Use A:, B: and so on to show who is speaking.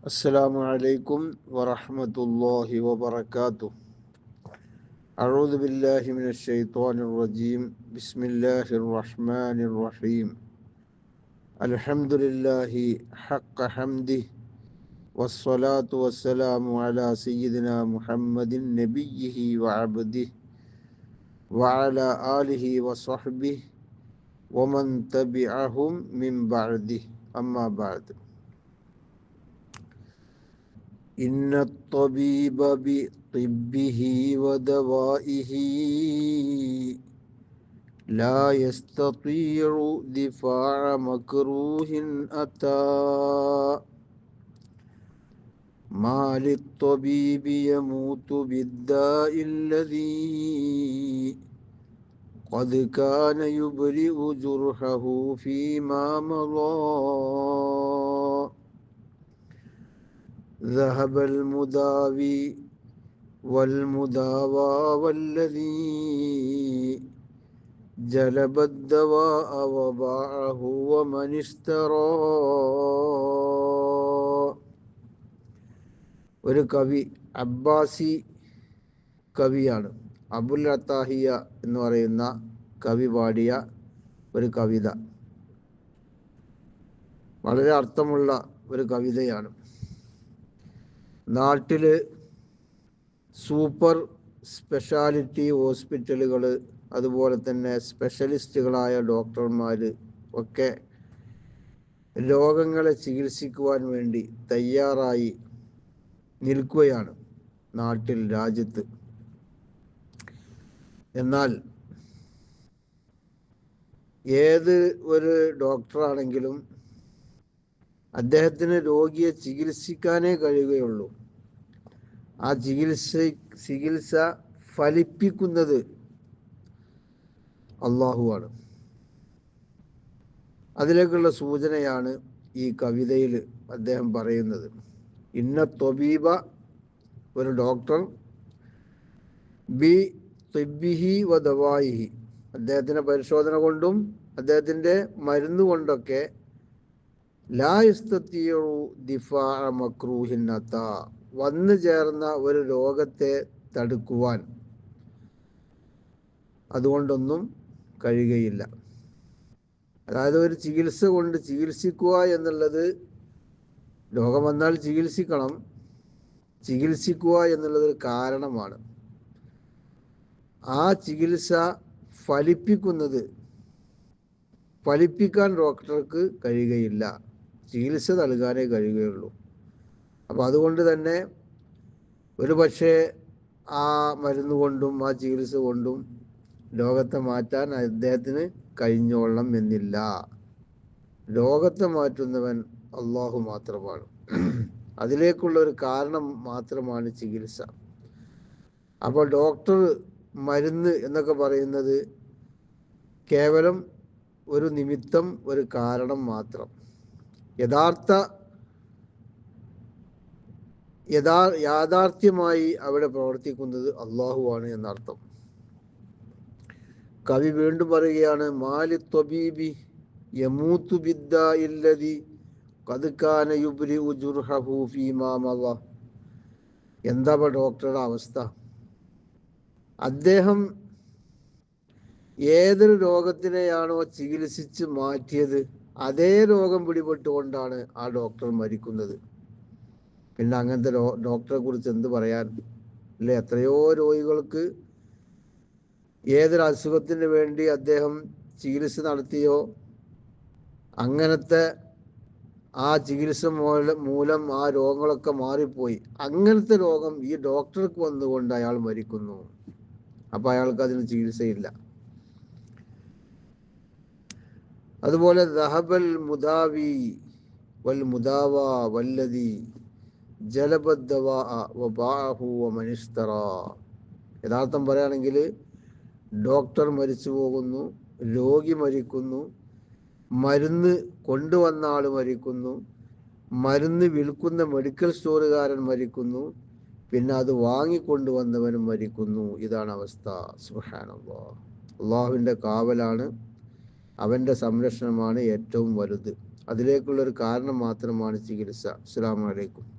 A: السلام عليكم ورحمة الله وبركاته. أعوذ بالله من الشيطان الرجيم. بسم الله الرحمن الرحيم. الحمد لله حق حمده والصلاة والسلام على سيدنا محمد نبيه وعبده وعلى آله وصحبه ومن تبعهم من بعده. أما بعد. إن الطبيب بطبه ودوائه لا يستطيع دفاع مكروه أتى. ما للطبيب يموت بالداء الذي قد كان يبرئ جرحه فيما مضى. ذهب المداوي والمداوى والذي جلب الدواء وباعه ومن اشترى ഒരു കവി അബ്ബാസി കവിയാണ് അബുൽ അത്താഹിയ എന്ന് പറയുന്ന കവി പാടിയ ഒരു കവിത വളരെ അർത്ഥമുള്ള ഒരു കവിതയാണ് നാട്ടിൽ സൂപ്പർ സ്പെഷ്യാലിറ്റി ഹോസ്പിറ്റലുകൾ അതുപോലെ തന്നെ സ്പെഷ്യലിസ്റ്റുകളായ ഡോക്ടർമാർ ഒക്കെ രോഗങ്ങളെ ചികിത്സിക്കുവാൻ വേണ്ടി തയ്യാറായി നിൽക്കുകയാണ് നാട്ടിൽ രാജ്യത്ത്. എന്നാൽ ഏത് ഒരു ഡോക്ടറാണെങ്കിലും അദ്ദേഹത്തിന് രോഗിയെ ചികിത്സിക്കാനേ കഴിയുകയുള്ളൂ. ആ ചികിത്സ ചികിത്സ ഫലിപ്പിക്കുന്നത് അള്ളാഹുവാണ് അതിലേക്കുള്ള സൂചനയാണ് ഈ കവിതയിൽ അദ്ദേഹം പറയുന്നത്. ഇന്ന തൊബീബ ഒരു ഡോക്ടർ ബി തൊബിഹി വ ദവായിഹി. അദ്ദേഹത്തിന്റെ പരിശോധന കൊണ്ടും അദ്ദേഹത്തിന്റെ മരുന്ന് കൊണ്ടൊക്കെ ലായസ്തീയു ദിഫാ മക്രൂഹിന്നത്ത വന്നു ചേർന്ന ഒരു രോഗത്തെ തടുക്കുവാൻ അതുകൊണ്ടൊന്നും കഴിയുകയില്ല. അതായത് ഒരു ചികിത്സ കൊണ്ട് ചികിത്സിക്കുക എന്നുള്ളത് രോഗം വന്നാൽ ചികിത്സിക്കണം ചികിത്സിക്കുക എന്നുള്ളത് ഒരു കാരണമാണ്. ആ ചികിത്സ ഫലിപ്പിക്കുന്നത് ഫലിപ്പിക്കാൻ ഡോക്ടർക്ക് കഴിയുകയില്ല. ചികിത്സ നൽകാനേ കഴിയുകയുള്ളൂ. അപ്പോൾ അതുകൊണ്ട് തന്നെ ഒരു പക്ഷേ ആ മരുന്ന് കൊണ്ടും ആ ചികിത്സ കൊണ്ടും ലോകത്തെ മാറ്റാൻ അദ്ദേഹത്തിന് കഴിഞ്ഞോളണം എന്നില്ല. രോഗത്തെ മാറ്റുന്നവൻ അള്ളാഹു മാത്രമാണ്. അതിലേക്കുള്ള ഒരു കാരണം മാത്രമാണ് ചികിത്സ. അപ്പോൾ ഡോക്ടർ മരുന്ന് എന്നൊക്കെ പറയുന്നത് കേവലം ഒരു നിമിത്തം ഒരു കാരണം മാത്രം. യഥാർത്ഥ യഥാ യാഥാർത്ഥ്യമായി അവിടെ പ്രവർത്തിക്കുന്നത് അള്ളാഹുവാണ് എന്നർത്ഥം. കവി വീണ്ടും പറയുകയാണ് മാലി ത്വബീബി യമൂത്തു ബിദ്ദ ഇല്ലതി കതുക്കാന യുബ്രി ഉജുർഹു എന്താ ഡോക്ടറുടെ അവസ്ഥ? അദ്ദേഹം ഏതൊരു രോഗത്തിനെയാണോ ചികിത്സിച്ച് മാറ്റിയത് അതേ രോഗം പിടിപെട്ടുകൊണ്ടാണ് ആ ഡോക്ടർ മരിക്കുന്നത്. പിന്നെ അങ്ങനത്തെ ഡോക്ടറെ കുറിച്ച് എന്ത് പറയാൻ? അല്ലെ? എത്രയോ രോഗികൾക്ക് ഏതൊരു അസുഖത്തിന് വേണ്ടി അദ്ദേഹം ചികിത്സ നടത്തിയോ? അങ്ങനത്തെ ആ ചികിത്സ മൂലം ആ രോഗങ്ങളൊക്കെ മാറിപ്പോയി. അങ്ങനത്തെ രോഗം ഈ ഡോക്ടർക്ക് വന്നുകൊണ്ട് അയാൾ മരിക്കുന്നു. അപ്പൊ അയാൾക്ക് അതിന് ചികിത്സയില്ല. അതുപോലെ ദഹബൽ മുദാവി വൽ മുദാവ വല്ലതി യഥാർത്ഥം പറയുകയാണെങ്കിൽ ഡോക്ടർ മരിച്ചു പോകുന്നു രോഗി മരിക്കുന്നു മരുന്ന് കൊണ്ടുവന്ന ആൾ മരിക്കുന്നു മരുന്ന് വിൽക്കുന്ന മെഡിക്കൽ സ്റ്റോറുകാരൻ മരിക്കുന്നു പിന്നെ അത് വാങ്ങിക്കൊണ്ടുവന്നവനും മരിക്കുന്നു. ഇതാണ് അവസ്ഥ. സുഹാനുള്ള അള്ളാഹുവിന്റെ കാവലാണ് അവന്റെ സംരക്ഷണമാണ് ഏറ്റവും വലുത്. അതിലേക്കുള്ളൊരു കാരണം മാത്രമാണ് ചികിത്സ. അസ്സലാമു അലൈക്കും.